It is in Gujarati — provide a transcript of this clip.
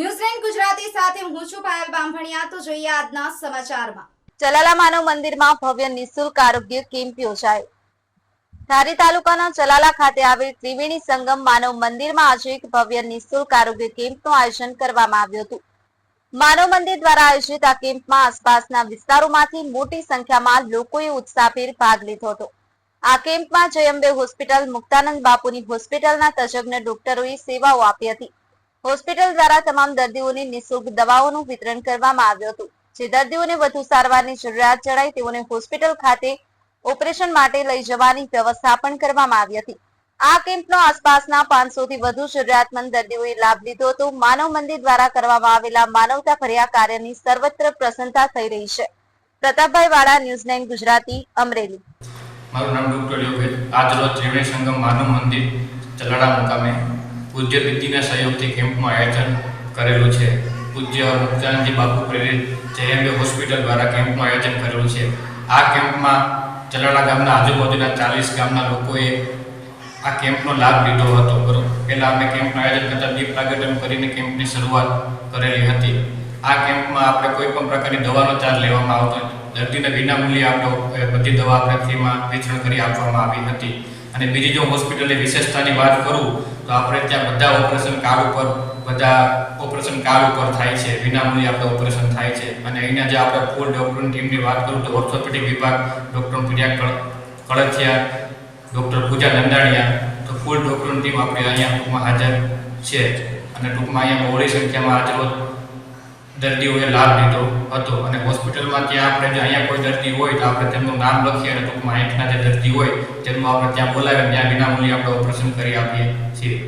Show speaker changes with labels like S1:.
S1: ન્યૂઝલેન્ડ ગુજરાતી સાથે હું છું પાયલ બામભણિયા તો જોઈએ આજના સમાચારમાં.
S2: ચલાલા માનવ મંદિરમાં ભવ્ય નિઃશુલ્ક આરોગ્ય કેમ્પ યોજાયો. ધારી તાલુકાના ચલાલા ખાતે આવેલ ત્રિવેણી સંગમ માનવ મંદિરમાં આજે એક ભવ્ય નિઃશુલ્ક આરોગ્ય કેમ્પનું આયોજન કરવામાં આવ્યું હતું. માનવ મંદિર દ્વારા આયોજિત આ કેમ્પમાં આસપાસના વિસ્તારોમાંથી મોટી સંખ્યામાં લોકોએ ઉત્સાહભેર ભાગ લીધો હતો. આ કેમ્પમાં જયંબે હોસ્પિટલ, મુક્તાનંદ બાપુની હોસ્પિટલના તજજ્ઞ ડોક્ટરોએ સેવાઓ આપી હતી. હોસ્પિટલ દ્વારા તમામ દર્દીઓને નિઃશુલ્ક દવાઓનું વિતરણ કરવામાં આવ્યું હતું. જે દર્દીઓને વધુ સારવારની જરૂરિયાત જણાય તેઓને હોસ્પિટલ ખાતે ઓપરેશન માટે લઈ જવાની વ્યવસ્થા પણ કરવામાં આવી હતી. આ કેમ્પનો આસપાસના પાંચસો થી વધુ જરૂરિયાતમંદ દર્દીઓએ લાભ લીધો હતો. માનવ મંદિર દ્વારા કરવામાં આવેલા માનવતા ભર્યા કાર્યની સર્વત્ર પ્રશંસા થઈ રહી છે. પ્રતાપભાઈ વાળા, ન્યૂઝ નાઇન ગુજરાતી, અમરેલી.
S3: મારું નામ ડૉક્ટર યોગેશ. આજ રોજ ત્રિવેણી સંગમ માનવ મંદિર ચલાડા મુકામે પૂજ્ય દીદીના સહયોગથી કેમ્પનું આયોજન કરેલું છે. પૂજ્ય મુક્તાનંદજી બાપુ પ્રેરિત જયંબે હોસ્પિટલ દ્વારા કેમ્પનું આયોજન કરેલું છે. આ કેમ્પમાં ચલાડા ગામના આજુબાજુના ચાલીસ ગામના લોકોએ આ કેમ્પનો લાભ લીધો હતો. બરોબર પહેલાં અમે કેમ્પનું આયોજન કરતાં દીપ પ્રાગટ્યમ કરીને કેમ્પની શરૂઆત કરેલી હતી. આ કેમ્પમાં આપણે કોઈ પણ પ્રકારની દવાનો ચાર્જ લેવામાં આવતો. દર્દીને વિનામૂલ્યે આપણે બધી દવા આપણે ફ્રીમાં વેચાણ કરી આપવામાં આવી હતી. અને બીજી જો હોસ્પિટલની વિશેષતાની વાત કરું, તો આપણે ત્યાં બધા ઓપરેશન કાર્ડ ઉપર, બધા ઓપરેશન કાર્ડ ઉપર થાય છે. વિનામૂલ્યે આપણે ઓપરેશન થાય છે. અને અહીંના જે આપણે ફૂલ ડૉક્ટરની ટીમની વાત કરું, તો ઓર્થોપેડિક વિભાગ ડૉક્ટર પ્રિયા કળ કળથિયા ડૉક્ટર પૂજા નંદાણીયા, તો ફૂલ ડૉક્ટરની ટીમ આપણે અહીંયા ટૂંકમાં હાજર છે. અને ટૂંકમાં અહીંયા બહોળી સંખ્યામાં આજરોજ દર્દીઓએ લાભ લીધો હતો. અને હોસ્પિટલમાં ત્યાં આપણે જો અહીંયા કોઈ દર્દી હોય તો આપણે તેમનું નામ લખીએ અને ટૂંકમાં અહીંના જે દર્દી હોય તેમનું આપણે ત્યાં બોલાવીને ત્યાં વિનામૂલ્યે આપણે ઓપરેશન કરી આપીએ છીએ.